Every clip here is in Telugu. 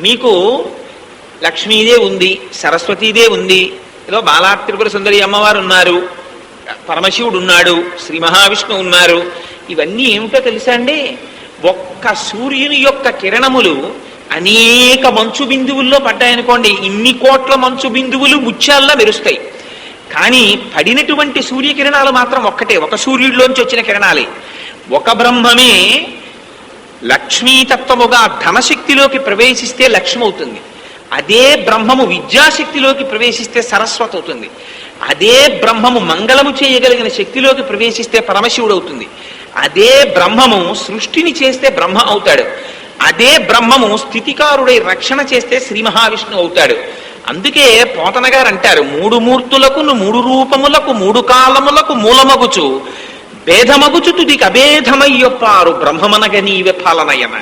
మీకు లక్ష్మీదే ఉంది సరస్వతీదే ఉంది. ఏదో బాలా త్రిపుర సుందరి అమ్మవారు ఉన్నారు పరమశివుడు ఉన్నాడు శ్రీ మహావిష్ణువు ఉన్నారు. ఇవన్నీ ఏమిటో తెలుసా అండి? ఒక్క సూర్యుని యొక్క కిరణములు అనేక మంచు బిందువుల్లో పడ్డాయనుకోండి. ఇన్ని కోట్ల మంచు బిందువులు ముత్యాల్లో మెరుస్తాయి. కానీ పడినటువంటి సూర్యకిరణాలు మాత్రం ఒక్కటే ఒక సూర్యుడిలోంచి వచ్చిన కిరణాలే. ఒక బ్రహ్మమే లక్ష్మీతత్వముగా ధనశక్తిలోకి ప్రవేశిస్తే లక్ష్మి అవుతుంది అదే బ్రహ్మము విద్యాశక్తిలోకి ప్రవేశిస్తే సరస్వతి అవుతుంది అదే బ్రహ్మము మంగళము చేయగలిగిన శక్తిలోకి ప్రవేశిస్తే పరమశివుడు అవుతుంది అదే బ్రహ్మము సృష్టిని చేస్తే బ్రహ్మ అవుతాడు. అదే బ్రహ్మము స్థితికారుడై రక్షణ చేస్తే శ్రీ మహావిష్ణువు అవుతాడు. అందుకే పోతన గారు అంటారు మూడు మూర్తులకు మూడు రూపములకు మూడు కాలములకు మూలమగుచు భేదమగుచు తుదికి అభేదమయ్యొప్పారు బ్రహ్మమనగ నీవే పాలనయన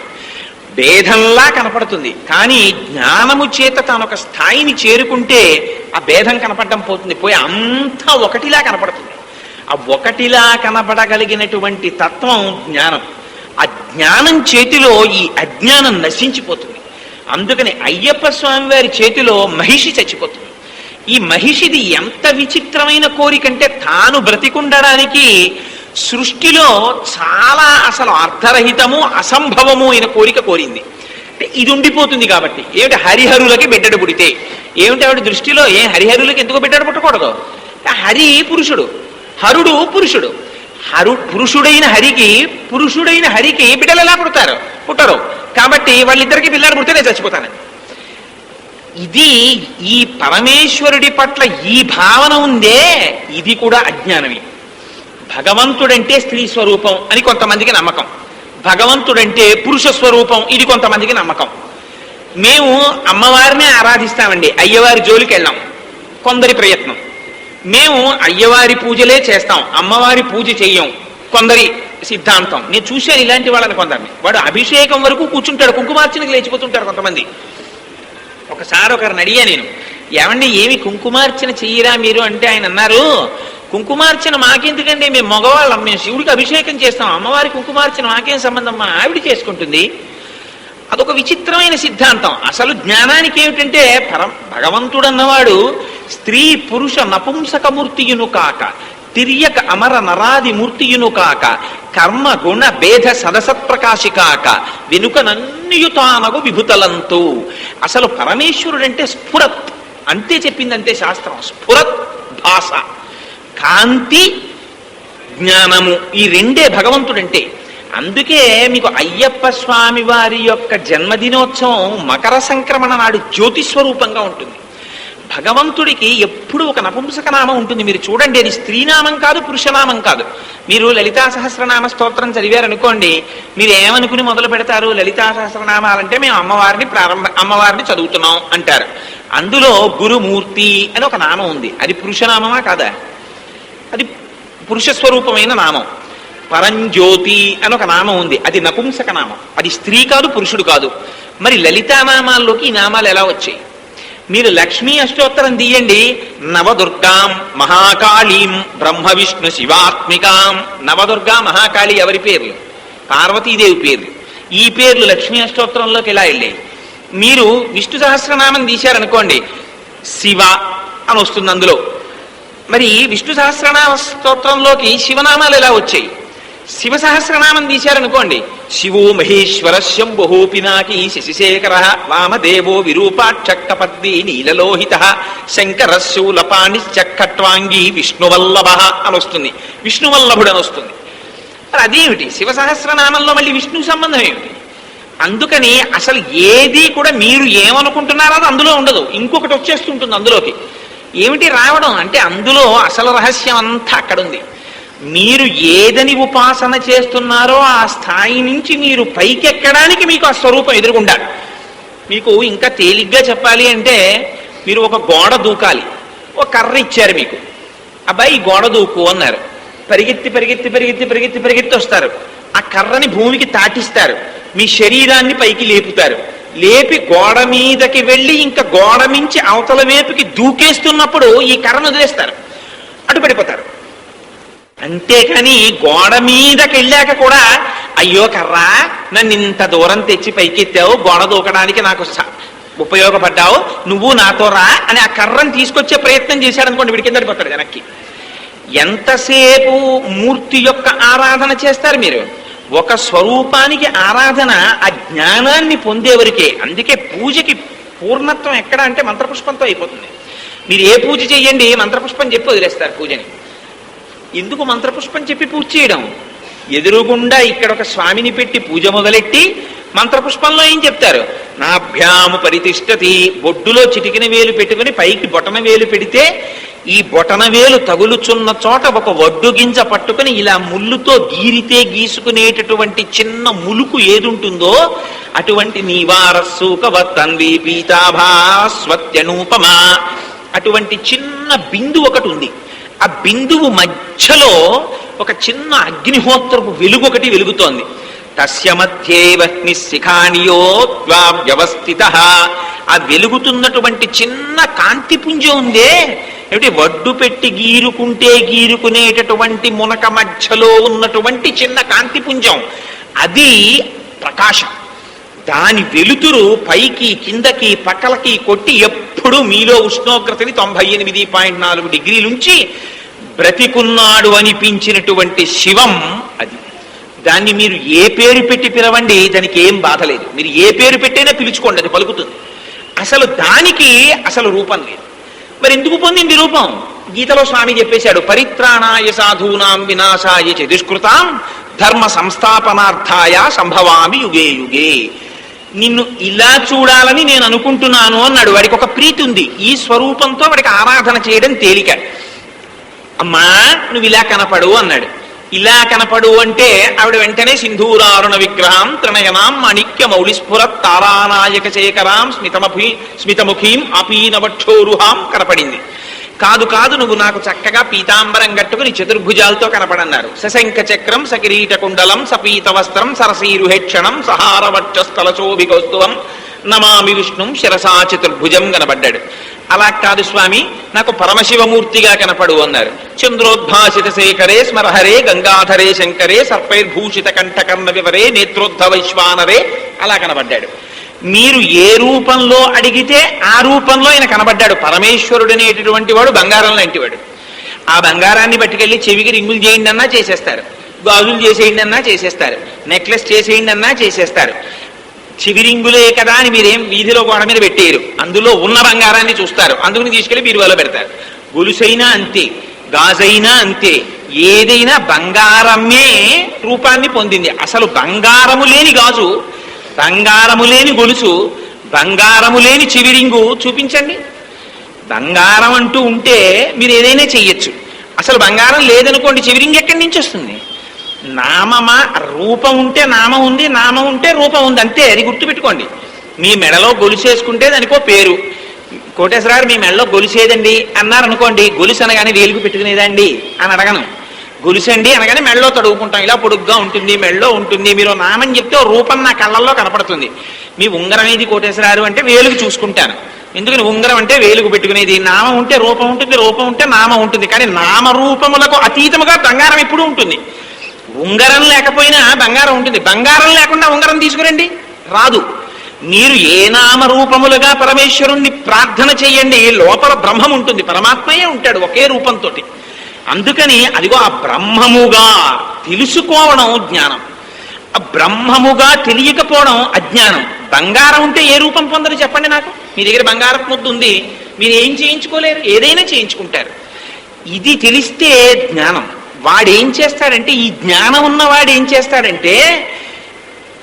భేదంలా కనపడుతుంది కానీ జ్ఞానము చేత తాను ఒక స్థాయిని చేరుకుంటే ఆ భేదం కనపడడం పోతుంది పోయి అంతా ఒకటిలా కనపడుతుంది. ఆ ఒకటిలా కనపడగలిగినటువంటి తత్వం జ్ఞానం. ఆ జ్ఞానం చేతిలో ఈ అజ్ఞానం నశించిపోతుంది. అందుకని అయ్యప్ప స్వామి వారి చేతిలో మహిషి చచ్చిపోతుంది. ఈ మహిషిది ఎంత విచిత్రమైన కోరికంటే తాను బ్రతికుండడానికి సృష్టిలో చాలా అసలు అర్థరహితము అసంభవము అయిన కోరిక కోరింది. అంటే ఇది ఉండిపోతుంది కాబట్టి. ఏమిటి హరిహరులకి బిడ్డడు పుడితే? ఏమిటి ఆవిడ దృష్టిలో? ఏ హరిహరులకి ఎందుకు బిడ్డడు పుట్టకూడదు? హరి పురుషుడు హరుడు పురుషుడు. హరు పురుషుడైన హరికి పురుషుడైన హరికి బిడ్డలు ఎలా పుడతారు? పుట్టరు. కాబట్టి వాళ్ళిద్దరికి పిల్లలు పుడితే నేను ఇది ఈ పరమేశ్వరుడి పట్ల ఈ భావన ఉందే ఇది కూడా అజ్ఞానమే. భగవంతుడంటే స్త్రీ స్వరూపం అని కొంతమందికి నమ్మకం. భగవంతుడంటే పురుష స్వరూపం ఇది కొంతమందికి నమ్మకం. మేము అమ్మవారినే ఆరాధిస్తామండి అయ్యవారి జోలికి వెళ్ళాం కొందరి ప్రయత్నం. మేము అయ్యవారి పూజలే చేస్తాం అమ్మవారి పూజ చెయ్యం. కొందరి సిద్ధాంతం. నేను చూశాను ఇలాంటి వాళ్ళని కొందరిని. వాడు అభిషేకం వరకు కూర్చుంటాడు కుంకుమార్చనకి లేచిపోతుంటారు కొంతమంది. ఒకసారి ఒకరిని అడిగా నేను ఏమండి ఏమి కుంకుమార్చన చెయ్యరా మీరు? అంటే ఆయన అన్నారు కుంకుమార్చన మాకెందుకండి? మేము మగవాళ్ళం మేము శివుడికి అభిషేకం చేస్తాం. అమ్మవారి కుంకుమార్చన మాకేం సంబంధం? మా ఆవిడ చేసుకుంటుంది. అదొక విచిత్రమైన సిద్ధాంతం. అసలు జ్ఞానానికి ఏమిటంటే పరం భగవంతుడు అన్నవాడు స్త్రీ పురుష నపుంసకమూర్తియును కాక తిరియక అమర నరాది మూర్తియును కాక కర్మ గుణ భేద సదసత్ప్రకాశి కాక వెనుక నన్నియుతానగు విభుతలంతు. అసలు పరమేశ్వరుడంటే స్ఫురత్. అంతే చెప్పింది అంతే శాస్త్రం. స్ఫురత్ భాష. కాంతి జ్ఞానము ఈ రెండే భగవంతుడంటే. అందుకే మీకు అయ్యప్ప స్వామి వారి యొక్క జన్మదినోత్సవం మకర సంక్రమణ నాడు జ్యోతిస్వరూపంగా ఉంటుంది. భగవంతుడికి ఎప్పుడు ఒక నపుంసక నామం ఉంటుంది. మీరు చూడండి అది స్త్రీనామం కాదు పురుషనామం కాదు. మీరు లలితా సహస్రనామ స్తోత్రం చదివారనుకోండి మీరు ఏమనుకుని మొదలు పెడతారు? లలితా సహస్రనామాలంటే మేము అమ్మవారిని ప్రారంభ అమ్మవారిని చదువుతున్నాం అంటారు. అందులో గురుమూర్తి అని ఒక నామం ఉంది. అది పురుషనామమా కాదా? పురుష స్వరూపమైన నామం. పరంజ్యోతి అని ఒక నామం ఉంది. అది నపుంసక నామం. అది స్త్రీ కాదు పురుషుడు కాదు. మరి లలితానామాల్లోకి ఈ నామాలు ఎలా వచ్చాయి? మీరు లక్ష్మీ అష్టోత్తరం తీయండి. నవదుర్గాం మహాకాళీం బ్రహ్మ విష్ణు శివాత్మికాం. నవదుర్గా మహాకాళి ఎవరి పేర్లు? పార్వతీదేవి పేర్లు. ఈ పేర్లు లక్ష్మీ అష్టోత్తరంలోకి ఎలా వెళ్ళాయి? మీరు విష్ణు సహస్రనామం తీశారనుకోండి. శివ అని వస్తుంది అందులో. మరి విష్ణు సహస్రనామ స్తోత్రంలోకి శివనామాలు ఎలా వచ్చాయి? శివ సహస్రనామం తీశారనుకోండి. శివో మహేశ్వర శంభు పినాకి శశిశేఖర వామదేవో విరూపాక్షక్కపద్ది నీలలోహిత శంకర శూలపాణి చక్కట్వాంగి విష్ణువల్లభ అని వస్తుంది. విష్ణువల్లభుడు అని వస్తుంది. మరి అదేమిటి? శివ సహస్రనామంలో మళ్ళీ విష్ణు సంబంధం ఏమిటి? అందుకని అసలు ఏది కూడా మీరు ఏమనుకుంటున్నారో అది అందులో ఉండదు. ఇంకొకటి వచ్చేస్తుంటుంది అందులోకి. ఏమిటి రావడం? అంటే అందులో అసలు రహస్యం అంతా అక్కడ ఉంది మీరు ఏదని ఉపాసన చేస్తున్నారో ఆ స్థాయి నుంచి మీరు పైకెక్కడానికి మీకు ఆ స్వరూపం ఎదురుగుండాలి మీకు ఇంకా తేలిగ్గా చెప్పాలి అంటే మీరు ఒక గోడ దూకాలి. ఒక కర్ర ఇచ్చారు మీకు. అబ్బాయి గోడ దూకు అన్నారు. పరిగెత్తి పరిగెత్తి పరిగెత్తి పరిగెత్తి పరిగెత్తి వస్తారు. ఆ కర్రని భూమికి తాటిస్తారు. మీ శరీరాన్ని పైకి లేపుతారు. లేపి గోడ మీదకి వెళ్ళి ఇంకా గోడ మించి అవతల వైపుకి దూకేస్తున్నప్పుడు ఈ కర్రను వదిలేస్తారు. అటు పడిపోతారు. అంతేకాని గోడ మీదకి వెళ్ళాక కూడా అయ్యో కర్రా నన్ను ఇంత దూరం తెచ్చి పైకెత్తావు గోడ దూకడానికి నాకు ఉపయోగపడ్డావు నువ్వు నాతో రా అని ఆ కర్రను తీసుకొచ్చే ప్రయత్నం చేశాడు అనుకోండి వీడి కింద పడిపోతాడు వెనక్కి. ఎంతసేపు మూర్తి యొక్క ఆరాధన చేస్తారు మీరు? ఒక స్వరూపానికి ఆరాధన ఆ జ్ఞానాన్ని పొందేవరికే. అందుకే పూజకి పూర్ణత్వం ఎక్కడ అంటే మంత్రపుష్పంతో అయిపోతుంది. మీరు ఏ పూజ చేయండి మంత్రపుష్పం చెప్పి వదిలేస్తారు పూజని. ఎందుకు మంత్రపుష్పం చెప్పి పూజ చేయడం? ఎదురుగుండా ఇక్కడ ఒక స్వామిని పెట్టి పూజ మొదలెట్టి మంత్రపుష్పంలో ఏం చెప్తారు? నాభ్యాము పరితిష్టతి బొడ్డులో చిటికిన వేలు పెట్టుకుని పైకి బొటన వేలు పెడితే ఈ బొటనవేలు తగులుచున్న చోట ఒక వడ్డు గింజ పట్టుకుని ఇలా ముళ్ళుతో గీరితే గీసుకునేటటువంటి చిన్న ములుకు ఏదుంటుందో అటువంటి నీవారస్సు కవత్తన్వి పీతాభా అటువంటి చిన్న బిందు ఒకటి ఉంది. ఆ బిందువు మధ్యలో ఒక చిన్న అగ్నిహోత్రపు వెలుగు ఒకటి వెలుగుతోంది. తస్య మధ్యేవహ్ని శిఖానియో వ్యవస్థిత. ఆ వెలుగుతున్నటువంటి చిన్న కాంతిపుంజం ఉందే. ఏమిటి? వడ్డు పెట్టి గీరుకుంటే గీరుకునేటటువంటి మునక మధ్యలో ఉన్నటువంటి చిన్న కాంతి పుంజం అది ప్రకాశం. దాని వెలుతురు పైకి కిందకి పక్కలకి కొట్టి ఎప్పుడు మీలో ఉష్ణోగ్రతని తొంభై ఎనిమిది పాయింట్ నాలుగు డిగ్రీలుంచి బ్రతికున్నాడు అనిపించినటువంటి శివం అది. దాన్ని మీరు ఏ పేరు పెట్టి పిలవండి? దానికి ఏం బాధ లేదు. మీరు ఏ పేరు పెట్టైనా పిలుచుకోండి అది పలుకుతుంది. అసలు దానికి అసలు రూపం లేదు. మరి ఎందుకు పొందింది రూపం? గీతలో స్వామి చెప్పేశాడు పరిత్రాణాయ సాధూనాం వినాశాయ చతుష్కృతాం ధర్మ సంస్థాపనార్థాయ సంభవామి యుగే యుగే. నిన్ను ఇలా చూడాలని నేను అనుకుంటున్నాను అన్నాడు. వాడికి ఒక ప్రీతి ఉంది. ఈ స్వరూపంతో వాడికి ఆరాధన చేయడం తేలిక. అమ్మా నువ్వు ఇలా కనపడు అన్నాడు. ఇలా కనపడు అంటే ఆవిడ వెంటనే సింధూరారుణ విగ్రహం త్రినయనాం మాణిక్య మౌలిస్ఫుర తారానాయక శేఖరాం స్మితమభి స్మితముఖీం అపీనవక్షోరుహాం కనపడింది. కాదు కాదు నువ్వు నాకు చక్కగా పీతాంబరం కట్టుకుని చతుర్భుజాలతో కనపడన్నారు. సశంఖ చక్రం సకిరీట కుండలం సపీత వస్త్రం సరసీరుహేక్షణం సహారవక్షస్థలశోభికౌస్తువం నమామి విష్ణుం శిరసా చతుర్భుజం కనబడ్డాడు. అలా కాదు స్వామి నాకు పరమశివమూర్తిగా కనపడు అన్నారు. చంద్రోద్భాసిత శేఖరే స్మరహరే గంగాధరే శంకరే సర్పైర్భూషిత కంఠకర్ణ వివరే నేత్రోద్ధ వైశ్వానరే అలా కనబడ్డాడు. మీరు ఏ రూపంలో అడిగితే ఆ రూపంలో ఆయన కనబడ్డాడు. పరమేశ్వరుడు అనేటటువంటి వాడు బంగారం లాంటి వాడు ఆ బంగారాన్ని పట్టుకెళ్ళి చెవికి రింగులు చేయండి అన్నా చేసేస్తారు. గాజులు చేసేయండి అన్నా చేసేస్తారు. నెక్లెస్ చేసేయండి అన్నా చేసేస్తారు. చివిరింగులే కదా అని మీరేం వీధిలో గోడ మీద పెట్టేయరు. అందులో ఉన్న బంగారాన్ని చూస్తారు. అందుకుని తీసుకెళ్ళి బీరువాలో పెడతారు. గొలుసైనా అంతే గాజైనా అంతే. ఏదైనా బంగారమే రూపాన్ని పొందింది. అసలు బంగారము లేని గాజు బంగారము లేని గొలుసు బంగారము లేని చివిరింగు చూపించండి. బంగారం అంటూ ఉంటే మీరు ఏదైనా చెయ్యొచ్చు. అసలు బంగారం లేదనుకోండి చివిరింగ్ ఎక్కడి నుంచి వస్తుంది? నామమా రూపం ఉంటే నామం ఉంది నామం ఉంటే రూపం ఉంది అంతే. అది గుర్తుపెట్టుకోండి. మీ మెడలో గొలుసేసుకుంటే దానికో పేరు. కోటేశ్వరారు మీ మెడలో గొలుసేదండి అన్నారు అనుకోండి గొలుసు అనగానే వేలుగు పెట్టుకునేదండి అని అడగను. గొలుసండి అనగానే మెడలో తడుగుకుంటాం ఇలా పొడుగ్గా ఉంటుంది మెడలో ఉంటుంది. మీరు నామం చెప్తే రూపం నా కళ్ళల్లో కనపడుతుంది. మీ ఉంగరం ఏది కోటేశ్వరారు అంటే వేలుగు చూసుకుంటాను. ఎందుకని ఉంగరం అంటే వేలుగు పెట్టుకునేది? నామం ఉంటే రూపం ఉంటుంది రూపం ఉంటే నామం ఉంటుంది. కానీ నామ రూపములకు అతీతముగా బంగారం ఎప్పుడూ ఉంటుంది. ఉంగరం లేకపోయినా బంగారం ఉంటుంది. బంగారం లేకుండా ఉంగరం తీసుకురండి. రాదు. మీరు ఏ నామరూపములుగా పరమేశ్వరుణ్ణి ప్రార్థన చేయండి లోపల బ్రహ్మం ఉంటుంది. పరమాత్మయే ఉంటాడు ఒకే రూపంతో అందుకని అదిగో ఆ బ్రహ్మముగా తెలుసుకోవడం జ్ఞానం. ఆ బ్రహ్మముగా తెలియకపోవడం అజ్ఞానం. బంగారం ఉంటే ఏ రూపం పొందరు చెప్పండి నాకు? మీ దగ్గర బంగారం ముద్దు ఉంది. మీరు ఏం చేయించుకోలేరు? ఏదైనా చేయించుకుంటారు. ఇది తెలిస్తే జ్ఞానం. వాడేం చేస్తాడంటే ఈ జ్ఞానం ఉన్నవాడు ఏం చేస్తాడంటే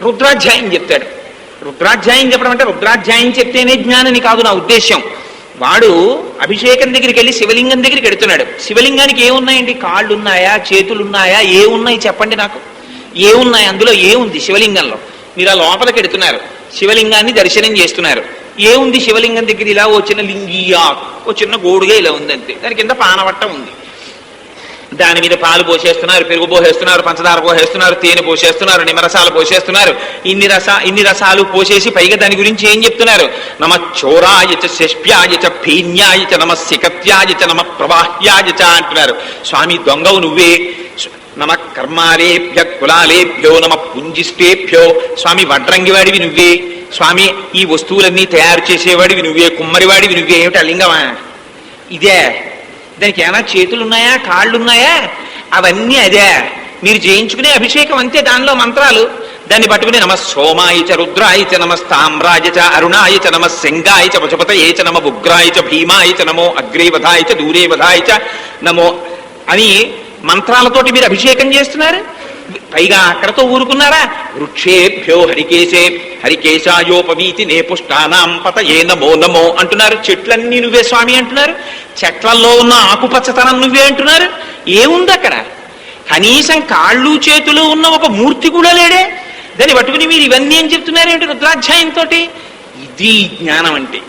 రుద్రాధ్యాయం చెప్తాడు. రుద్రాధ్యాయం చెప్పడం అంటే రుద్రాధ్యాయం చెప్తేనే జ్ఞానని కాదు నా ఉద్దేశం వాడు అభిషేకం దగ్గరికి వెళ్ళి శివలింగం దగ్గరికి వెడుతున్నాడు శివలింగానికి ఏమున్నాయండి? కాళ్ళు ఉన్నాయా చేతులు ఉన్నాయా ఏ ఉన్నాయి చెప్పండి నాకు? ఏ ఉన్నాయి అందులో ఏముంది శివలింగంలో? మీరు ఆ లోపలికి ఎడుతున్నారు శివలింగాన్ని దర్శనం చేస్తున్నారు. ఏముంది శివలింగం దగ్గర? ఇలా ఓ చిన్న లింగియా ఓ చిన్న గోడుగా ఇలా ఉంది అంతే దాని కింద పానవట్ట ఉంది. దాని మీద పాలు పోసేస్తున్నారు పెరుగు పోసేస్తున్నారు పంచదార పోసేస్తున్నారు తేనె పోసేస్తున్నారు నిమ్మరసాలు పోసేస్తున్నారు. ఇన్ని రస ఇన్ని రసాలు పోసేసి పైగా దాని గురించి ఏం చెప్తున్నారు? నమ చోరాయ చ శష్ప్యాయ చ భీన్యాయ చ నమ శికత్యాయ చ నమ ప్రవాహ్యాయ చ అంటున్నారు. స్వామి దొంగవు నువ్వే. నమ కర్మాలేభ్య కులాలేభ్యో నమ పుంజిష్టేభ్యో స్వామి వడ్రంగివాడివి నువ్వే. స్వామి ఈ వస్తువులన్నీ తయారు చేసేవాడివి నువ్వే కుమ్మరివాడివి నువ్వే. ఏమిటా లింగమా ఇదే. దానికి ఏమైనా చేతులు ఉన్నాయా అవన్నీ అదే. మీరు చేయించుకునే అభిషేకం అంతే దానిలో మంత్రాలు. దాన్ని పట్టుకుని నమ సోమాయిచ చ చ నమ తామ్రాయ చ అరుణాయ చ నమ శంగాయ చ పశుపతయే చ నమ ఉగ్రాయ చ భీమాయ చ నమో అగ్రేవధాయి చ దూరేవధాయి చ నమో అని మంత్రాలతోటి మీరు అభిషేకం చేస్తున్నారు. పైగా అక్కడతో ఊరుకున్నారా? వృక్షేభ్యో హరికేశే హరికేశాయోపవీతి నే పుష్టానాం పతయే నమో నమో అంటున్నారు. చెట్లన్నీ నువ్వే స్వామి అంటున్నారు. చెట్లల్లో ఉన్న ఆకుపచ్చతనం నువ్వే అంటున్నారు. ఏముంది అక్కడ? కనీసం కాళ్ళు చేతులు ఉన్న ఒక మూర్తి కూడా లేడే. దాన్ని పట్టుకుని మీరు ఇవన్నీ ఏం చెప్తున్నారేంటి రుద్రాధ్యాయంతో ఇది జ్ఞానం అంటే.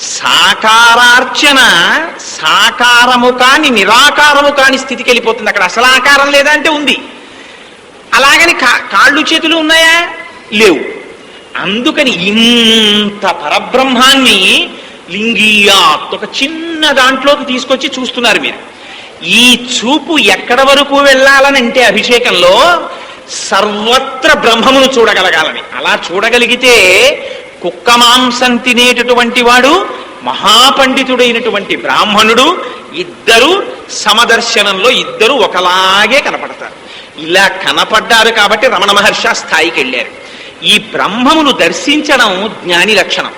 సాకారార్చన సాకారము కాని నిరాకారము కాని స్థితికి వెళ్ళిపోతుంది. అక్కడ అసలు ఆకారం లేదా అంటే ఉంది. అలాగని కా కాళ్ళు చేతులు ఉన్నాయా? లేవు. అందుకని ఇంత పరబ్రహ్మాన్ని లింగీయాత్ ఒక చిన్న దాంట్లోకి తీసుకొచ్చి చూస్తున్నారు మీరు. ఈ చూపు ఎక్కడ వరకు వెళ్ళాలని అంటే అభిషేకంలో సర్వత్ర బ్రహ్మమును చూడగలగాలని. అలా చూడగలిగితే కుక్క మాంసం తినేటటువంటి వాడు మహాపండితుడైనటువంటి బ్రాహ్మణుడు ఇద్దరు సమదర్శనంలో ఇద్దరు ఒకలాగే కనపడతారు. ఇలా కనపడ్డారు కాబట్టి రమణ మహర్షి స్థాయికి వెళ్ళారు. ఈ బ్రహ్మమును దర్శించడం జ్ఞాని లక్షణం.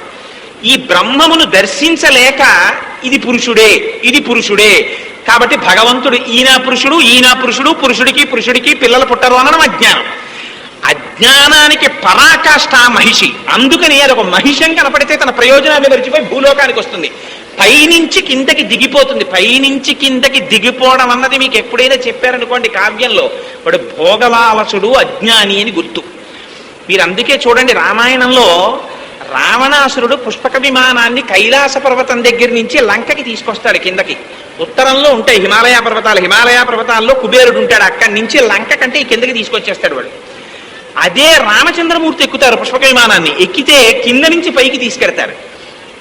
ఈ బ్రహ్మమును దర్శించలేక ఇది పురుషుడే ఇది పురుషుడే. కాబట్టి భగవంతుడు ఈయన పురుషుడు ఈయన పురుషుడు పురుషుడికి పురుషుడికి పిల్లలు పుట్టరు అనడం అజ్ఞానం అజ్ఞానానికి పరాకాష్ట మహిషి. అందుకని అది ఒక మహిషం కనపడితే తన ప్రయోజనాన్ని మరిచిపోయి భూలోకానికి వస్తుంది. పైనుంచి కిందకి దిగిపోతుంది. పైనుంచి కిందకి దిగిపోవడం అన్నది మీకు ఎప్పుడైనా చెప్పారనుకోండి కావ్యంలో. వాడు భోగలాలసుడు అజ్ఞాని అని గుర్తు. మీరు అందుకే చూడండి రామాయణంలో రావణాసురుడు పుష్పక విమానాన్ని కైలాస పర్వతం దగ్గర నుంచి లంకకి తీసుకొస్తాడు కిందకి. ఉత్తరంలో ఉంటాయి హిమాలయ పర్వతాలు. హిమాలయ పర్వతాల్లో కుబేరుడు ఉంటాడు. అక్కడి నుంచి లంక కంటే ఈ కిందకి తీసుకొచ్చేస్తాడు వాడు. అదే రామచంద్రమూర్తి ఎక్కుతారు పుష్పక విమానాన్ని ఎక్కితే కింద నుంచి పైకి తీసుకెడతారు.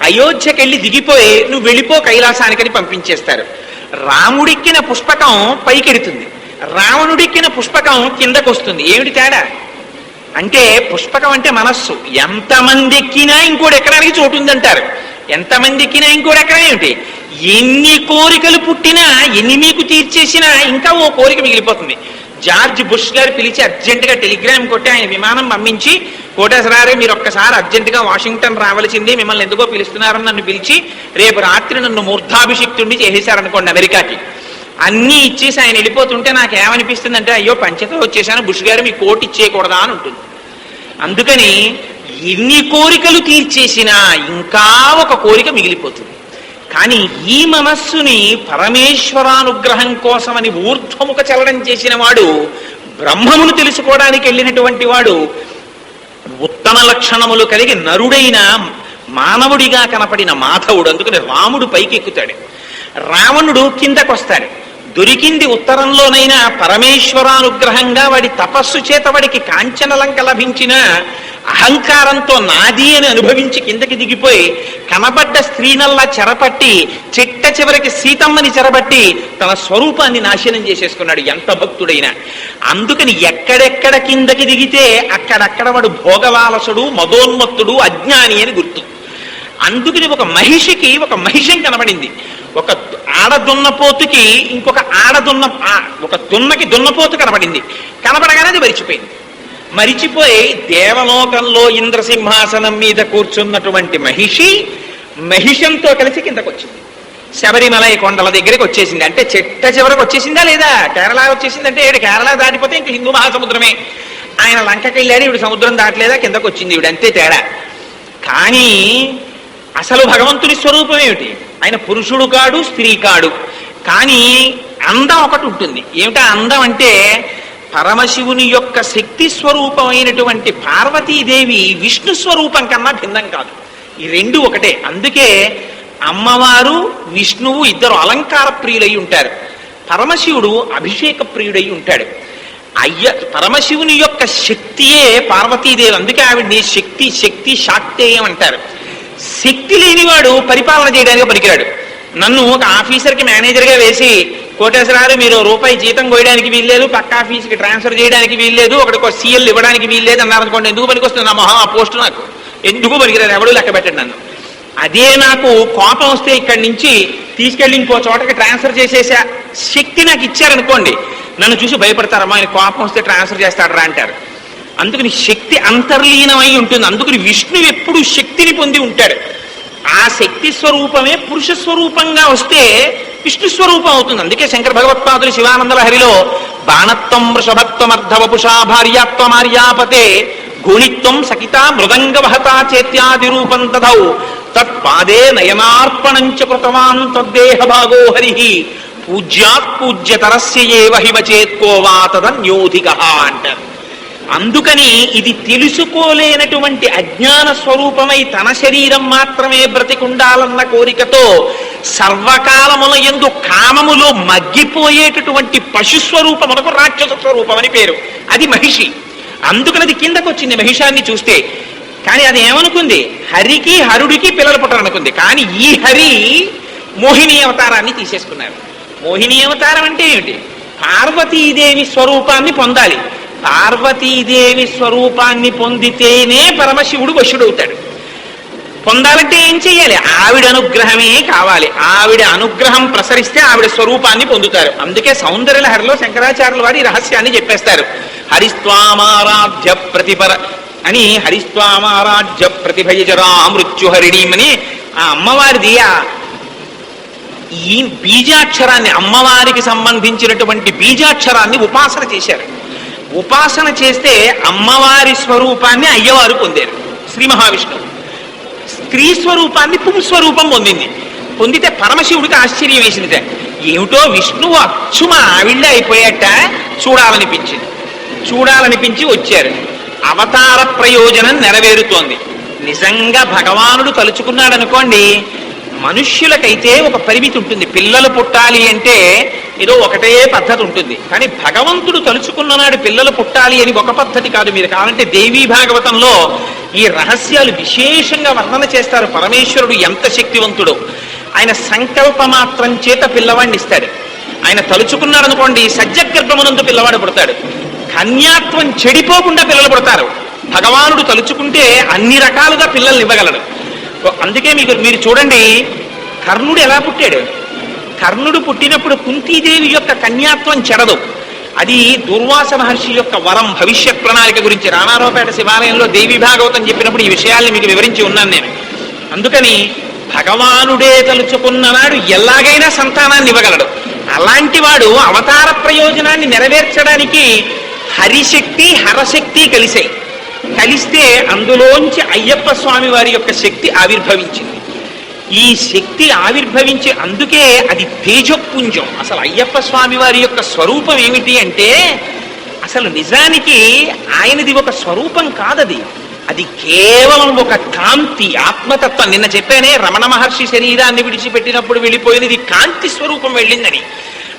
అయోధ్యకెళ్ళి దిగిపోయి నువ్వు వెళ్ళిపో కైలాసానికని పంపించేస్తారు. రాముడిక్కిన పుష్పకం పైకెడుతుంది. రావణుడిక్కిన పుష్పకం కిందకొస్తుంది. ఏమిటి తేడా? అంటే పుష్పకం అంటే మనస్సు. ఎంతమంది ఎక్కినా ఇంకోటి ఎక్కడానికి చోటు ఉందంటారు ఎంతమంది ఎక్కినా ఇంకోటి ఎక్కడ ఏమిటి? ఎన్ని కోరికలు పుట్టినా ఎన్ని మీకు తీర్చేసినా ఇంకా ఓ కోరిక మిగిలిపోతుంది. జార్జ్ బుష్ గారు పిలిచి అర్జెంటుగా టెలిగ్రామ్ కొట్టి ఆయన విమానం పంపించి కోటేశ్వరారే మీరు ఒక్కసారి అర్జెంటుగా వాషింగ్టన్ రావాల్సింది. మిమ్మల్ని ఎందుకో పిలుస్తున్నారని నన్ను పిలిచి రేపు రాత్రి నన్ను మూర్ధాభిషిక్తుండి చేసేశారనుకోండి అమెరికాకి. అన్నీ ఇచ్చేసి ఆయన వెళ్ళిపోతుంటే నాకు అంటే అయ్యో పంచతో వచ్చేసాను బుష్ గారు మీ కోటి ఇచ్చేయకూడదా అని ఉంటుంది. అందుకని ఎన్ని కోరికలు తీర్చేసినా ఇంకా ఒక కోరిక మిగిలిపోతుంది. కానీ ఈ మనస్సుని పరమేశ్వరానుగ్రహం కోసమని ఊర్ధ్వముఖ చలనం చేసిన వాడు బ్రహ్మమును తెలుసుకోవడానికి వెళ్ళినటువంటి వాడు ఉత్తమ లక్షణములు కలిగి నరుడైన మానవుడిగా కనపడిన మాధవుడు అందుకని రాముడు పైకి ఎక్కుతాడు రావణుడు కిందకొస్తాడు. దొరికింది ఉత్తరంలోనైనా పరమేశ్వరానుగ్రహంగా వాడి తపస్సు చేత వాడికి కాంచనలంక లభించిన అహంకారంతో నాది అని అనుభవించి కిందకి దిగిపోయి కనబడ్డ స్త్రీనల్లా చెరపట్టి చిట్ట చివరికి సీతమ్మని చెరబట్టి తన స్వరూపాన్ని నాశనం చేసేసుకున్నాడు. ఎంత భక్తుడైనా. అందుకని ఎక్కడెక్కడ కిందకి దిగితే అక్కడక్కడ వాడు భోగలాలసుడు మదోన్మత్తుడు అజ్ఞాని అని గుర్తు. అందుకని ఒక మహిషికి ఒక మహిషం కనబడింది. ఒక ఆడ దున్నపోతుకి ఇంకొక ఆడదున్న ఒక దున్నకి దున్నపోతు కనబడింది. కనబడగానే అది మరిచిపోయింది. మరిచిపోయి దేవలోకంలో ఇంద్రసింహాసనం మీద కూర్చున్నటువంటి మహిషి మహిషంతో కలిసి కిందకు వచ్చింది శబరిమలై కొండల దగ్గరికి వచ్చేసింది. అంటే చెట్ట చివరకు వచ్చేసిందా లేదా? కేరళ వచ్చేసిందంటే ఏడు కేరళ దాటిపోతే ఇంక హిందూ మహాసముద్రమే. ఆయన లంకకి వెళ్ళాడు ఇవిడు సముద్రం దాటలేదా? కిందకు వచ్చింది ఇవిడు అంతే తేడా. కానీ అసలు భగవంతుని స్వరూపం ఏమిటి? ఆయన పురుషుడు కాడు స్త్రీ కాడు. కానీ అందం ఒకటి ఉంటుంది. ఏమిటా అందం అంటే పరమశివుని యొక్క శక్తి స్వరూపమైనటువంటి పార్వతీదేవి విష్ణు స్వరూపం కన్నా భిన్నం కాదు. ఈ రెండు ఒకటే. అందుకే అమ్మవారు విష్ణువు ఇద్దరు అలంకార ప్రియులై ఉంటారు. పరమశివుడు అభిషేక ప్రియుడై ఉంటాడు. అయ్య పరమశివుని యొక్క శక్తియే పార్వతీదేవి. అందుకే ఆవిడ్ని శక్తి శక్తి శాక్తేయం అంటారు. శక్తి లేనివాడు పరిపాలన చేయడానికి పనికిరాడు. నన్ను ఒక ఆఫీసర్కి మేనేజర్గా వేసి కోటేశ్వరారు మీరు రూపాయి జీతం కోయడానికి వీల్లేదు పక్క ఆఫీస్కి ట్రాన్స్ఫర్ చేయడానికి వీల్లేదు ఒకటికి సీఎల్ ఇవ్వడానికి వీల్లేదు అన్నారనుకోండి ఎందుకు పనికొస్తుంది? నా మొహం ఆ పోస్ట్ నాకు. ఎందుకు పనికిరారు? ఎవడు లెక్క పెట్టండి నన్ను. అదే నాకు కోపం వస్తే ఇక్కడి నుంచి తీసుకెళ్ళి ఇంకో చోటకి ట్రాన్స్ఫర్ చేసేసా శక్తి నాకు ఇచ్చారనుకోండి నన్ను చూసి భయపడతారమ్మా ఆయన కోపం వస్తే ట్రాన్స్ఫర్ చేస్తాడరా అంటారు. అందుకని శక్తి అంతర్లీనమై ఉంటుంది. అందుకని విష్ణువు ఎప్పుడు శక్తిని పొంది ఉంటాడు. ఆ శక్తి స్వరూపమే పురుష స్వరూపంగా వస్తే విష్ణు స్వరూపం అవుతుంది. అందుకే శంకర భగవత్పాదులు శివానందల హరిలో బాణత్వం వృషభత్వమర్ధవపుషా భార్యాత్వమార్యాపతే ఘూణిత్వం సకిత మృదంగ వహతా చేత్యాది రూపం తదౌ తత్పాదే నయనార్పణంచ కృతవాన్ తద్దేహ భాగో హరి. పూజ్యాత్ పూజ్యతరస్య ఏవ హివచేత్కోవా తదన్యోధిక అంటారు. అందుకని ఇది తెలుసుకోలేనటువంటి అజ్ఞాన స్వరూపమై తన శరీరం మాత్రమే బ్రతికుండాలన్న కోరికతో సర్వకాలముల ఎందు కామములో మగ్గిపోయేటటువంటి పశు స్వరూపమునకు రాక్షస స్వరూపం అని పేరు. అది మహిషి. అందుకని అది కిందకు వచ్చింది మహిషాన్ని చూస్తే. కానీ అది ఏమనుకుంది? హరికి హరుడికి పిల్లలు పుట్టాలనుకుంది కానీ ఈ హరి మోహిని అవతారాన్ని తీసేసుకున్నారు. మోహిని అవతారం అంటే ఏమిటి? పార్వతీదేవి స్వరూపాన్ని పొందాలి. పార్వతీదేవి స్వరూపాన్ని పొందితేనే పరమశివుడు వశుడవుతాడు. పొందాలంటే ఏం చెయ్యాలి? ఆవిడ అనుగ్రహమే కావాలి. ఆవిడ అనుగ్రహం ప్రసరిస్తే ఆవిడ స్వరూపాన్ని పొందుతారు. అందుకే సౌందర్య లహరిలో శంకరాచార్యుల వారి రహస్యాన్ని చెప్పేస్తారు. హరిస్వామారాధ్య ప్రతిపర అని హరిస్వామారాధ్య ప్రతిభయజరా మృత్యుహరిణీమని ఆ అమ్మవారిది ఆ ఈ బీజాక్షరాన్ని అమ్మవారికి సంబంధించినటువంటి బీజాక్షరాన్ని ఉపాసన చేశారు. ఉపాసన చేస్తే అమ్మవారి స్వరూపాన్ని అయ్యవారు పొందారు. శ్రీ మహావిష్ణువు. స్త్రీ స్వరూపాన్ని పుంస్వరూపం పొందింది. పొందితే పరమశివుడికి ఆశ్చర్యం వేసిందిట. ఏమిటో విష్ణువు అచ్చుమ ఆవిళ్ళే అయిపోయాట చూడాలనిపించింది. చూడాలనిపించి వచ్చారు. అవతార ప్రయోజనం నెరవేరుతోంది. నిజంగా భగవానుడు తలుచుకున్నాడనుకోండి మనుష్యులకైతే ఒక పరిమితి ఉంటుంది. పిల్లలు పుట్టాలి అంటే ఏదో ఒకటే పద్ధతి ఉంటుంది. కానీ భగవంతుడు తలుచుకున్ననాడు పిల్లలు పుట్టాలి అని ఒక పద్ధతి కాదు మీరు కావాలంటే దేవీ భాగవతంలో ఈ రహస్యాలు విశేషంగా వర్ణన చేస్తారు. పరమేశ్వరుడు ఎంత శక్తివంతుడో. ఆయన సంకల్ప మాత్రం చేత పిల్లవాడిని ఇస్తాడు. ఆయన తలుచుకున్నాడు అనుకోండి సజ్జగర్భమునందు పిల్లవాడు పుడతాడు. కన్యాత్వం చెడిపోకుండా పిల్లలు పుడతారు. భగవానుడు తలుచుకుంటే అన్ని రకాలుగా పిల్లల్ని ఇవ్వగలడు. అందుకే మీకు మీరు చూడండి కర్ణుడు ఎలా పుట్టాడు? కర్ణుడు పుట్టినప్పుడు కుంతీదేవి యొక్క కన్యాత్వం చెడదు. అది దుర్వాస మహర్షి యొక్క వరం భవిష్యత్ ప్రణాళిక గురించి రాణారావుపేట శివాలయంలో దేవి భాగవతం చెప్పినప్పుడు ఈ విషయాల్ని మీకు వివరించి ఉన్నాను నేను. అందుకని భగవానుడే తలుచుకున్ననాడు ఎలాగైనా సంతానాన్ని ఇవ్వగలడు. అలాంటి వాడు అవతార ప్రయోజనాన్ని నెరవేర్చడానికి హరిశక్తి హరశక్తి కలిసాయి కలిస్తే అందులోంచి అయ్యప్ప స్వామి వారి యొక్క శక్తి ఆవిర్భవించింది. ఈ శక్తి ఆవిర్భవించి అందుకే అది తేజపుంజం. అసలు అయ్యప్ప స్వామి వారి యొక్క స్వరూపం ఏమిటి అంటే అసలు నిజానికి ఆయనది ఒక స్వరూపం కాదది. అది కేవలం ఒక కాంతి ఆత్మతత్వం. నిన్న చెప్పానే రమణ మహర్షి శరీరాన్ని విడిచిపెట్టినప్పుడు వెళ్ళిపోయినది కాంతి స్వరూపం వెళ్ళిందని.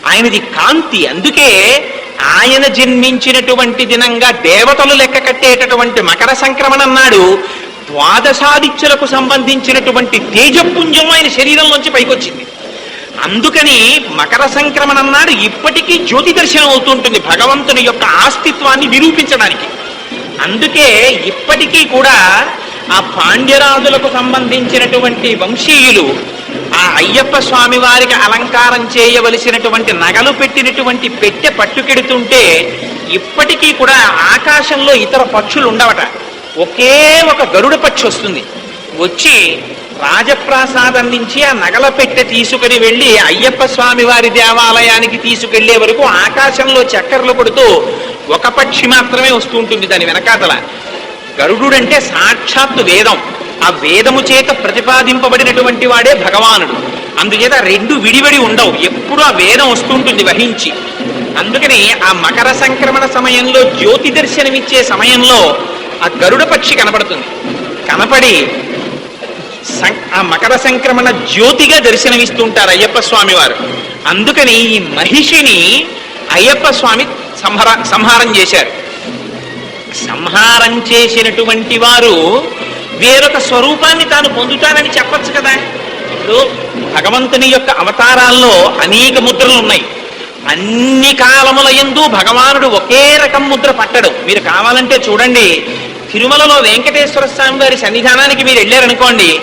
ఆయనది కాంతి. అందుకే ఆయన జన్మించినటువంటి దినంగా దేవతలు లెక్క కట్టేటటువంటి మకర సంక్రమణ నాడు ద్వాదశాదిత్యులకు సంబంధించినటువంటి తేజపుంజం ఆయన శరీరంలోంచి పైకొచ్చింది. అందుకని మకర సంక్రమణ నాడు ఇప్పటికీ జ్యోతి దర్శనం అవుతుంటుంది భగవంతుని యొక్క ఆస్తిత్వాన్ని నిరూపించడానికి. అందుకే ఇప్పటికీ కూడా ఆ పాండ్యరాజులకు సంబంధించినటువంటి వంశీయులు ఆ అయ్యప్ప స్వామి వారికి అలంకారం చేయవలసినటువంటి నగలు పెట్టినటువంటి పెట్టె పట్టుకెడుతుంటే ఇప్పటికీ కూడా ఆకాశంలో ఇతర పక్షులు ఉండవట. ఒకే ఒక గరుడ పక్షి వస్తుంది. వచ్చి రాజప్రాసాదం నుంచి ఆ నగల పెట్టె తీసుకుని వెళ్ళి అయ్యప్ప స్వామి వారి దేవాలయానికి తీసుకెళ్ళే వరకు ఆకాశంలో చక్కర్లు కొడుతూ ఒక పక్షి మాత్రమే వస్తూ ఉంటుంది దాని వెనకాతల. గరుడుడంటే సాక్షాత్తు వేదం. ఆ వేదము చేత ప్రతిపాదింపబడినటువంటి వాడే భగవానుడు. అందుచేత రెండు విడివడి ఉండవు. ఎప్పుడు ఆ వేదం వస్తుంటుంది వహించి. అందుకని ఆ మకర సంక్రమణ సమయంలో జ్యోతి దర్శనమిచ్చే సమయంలో ఆ గరుడ పక్షి కనపడుతుంది కనపడి సం- ఆ మకర సంక్రమణ జ్యోతిగా దర్శనమిస్తుంటారు అయ్యప్ప స్వామి వారు అందుకని ఈ మహిషిని అయ్యప్ప స్వామి సంహార సంహారం చేశారు. సంహారం చేసినటువంటి వారు వేరొక స్వరూపాన్ని తాను పొందుతానని చెప్పొచ్చు కదా. ఇప్పుడు భగవంతుని యొక్క అవతారాల్లో అనేక ముద్రలు ఉన్నాయి. అన్ని కాలముల ఎందు భగవానుడు ఒకే రకం ముద్ర పట్టడు. మీరు కావాలంటే చూడండి తిరుమలలో వెంకటేశ్వర స్వామి వారి సన్నిధానానికి మీరు వెళ్ళారనుకోండి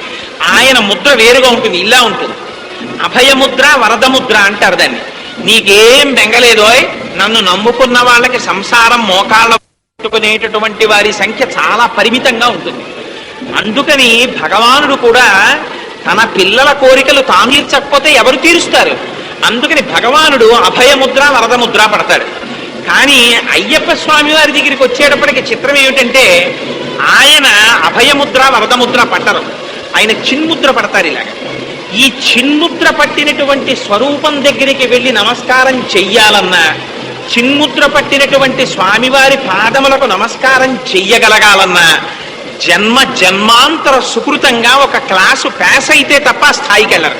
ఆయన ముద్ర వేరుగా ఉంటుంది ఇలా ఉంటుంది. అభయముద్ర వరదముద్ర అంటారు దాన్ని. నీకేం బెంగలేదోయ్ నన్ను నమ్ముకున్న వాళ్ళకి సంసారం మోకాళ్ళ పట్టుకునేటటువంటి వారి సంఖ్య చాలా పరిమితంగా ఉంటుంది. అందుకని భగవానుడు కూడా తన పిల్లల కోరికలు తాను తీర్చకపోతే ఎవరు తీరుస్తారు? అందుకని భగవానుడు అభయముద్ర వరదముద్ర పడతాడు. కానీ అయ్యప్ప స్వామి వారి దగ్గరికి వచ్చేటప్పటికి చిత్రం ఏమిటంటే ఆయన అభయముద్ర వరదముద్ర పట్టరు. ఆయన చిన్ముద్ర పడతారు ఇలాగ. ఈ చిన్ముద్ర పట్టినటువంటి స్వరూపం దగ్గరికి వెళ్ళి నమస్కారం చెయ్యాలన్నా చిన్ముద్ర పట్టినటువంటి స్వామివారి పాదములకు నమస్కారం చెయ్యగలగాలన్నా జన్మ జన్మాంతర సుకృతంగా ఒక క్లాసు ప్యాస్ అయితే తప్ప స్థాయికి వెళ్ళరు.